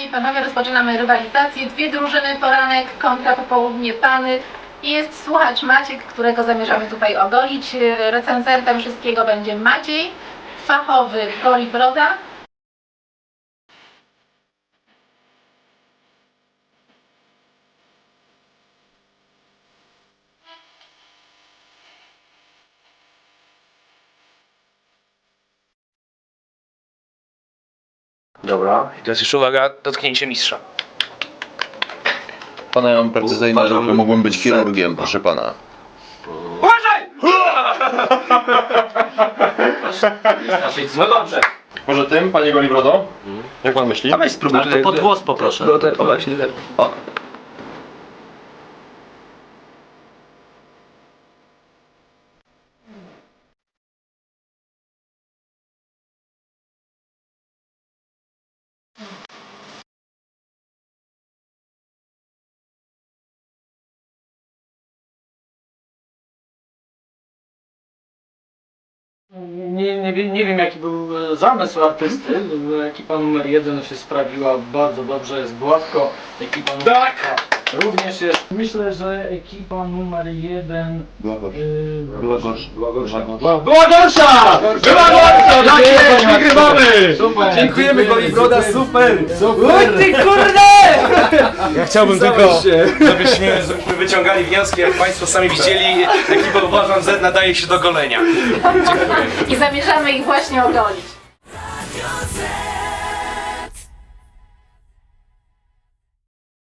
Panie i panowie, rozpoczynamy rywalizację. Dwie drużyny, poranek kontra popołudnie pany. Jest słuchacz Maciek, którego zamierzamy tutaj ogolić. Recenzentem wszystkiego będzie Maciej, fachowy goli broda. Dobra, i teraz jeszcze uwaga, dotknięcie mistrza. Pana ja mam precyzyjne ruchy, mógłbym być chirurgiem, proszę pana. No dobrze. Może tym, panie Golibrodo? Jak pan myśli? Dawaj spróbuj Ale to pod głos poproszę. No to, o właśnie, tak. o. Nie, nie, wiem- nie wiem jaki był e, zamysł artysty. Ekipa numer jeden się sprawiła bardzo dobrze, jest gładko. Ekipa numer tak. również jest. Myślę, że ekipa numer jeden. Była gorsza. Yy, Była gorsza. Była gorsza. była gorsza! Była gorsza! Tak jest, wygrywamy! Super! Dziękujemy Golibroda, super! Super! ty kurde! Ja chciałbym tylko, żebyśmy, żebyśmy wyciągali wnioski, jak Państwo sami widzieli, ekipa uważam Z nadaje się do golenia. I zamierzamy ich właśnie ogolić.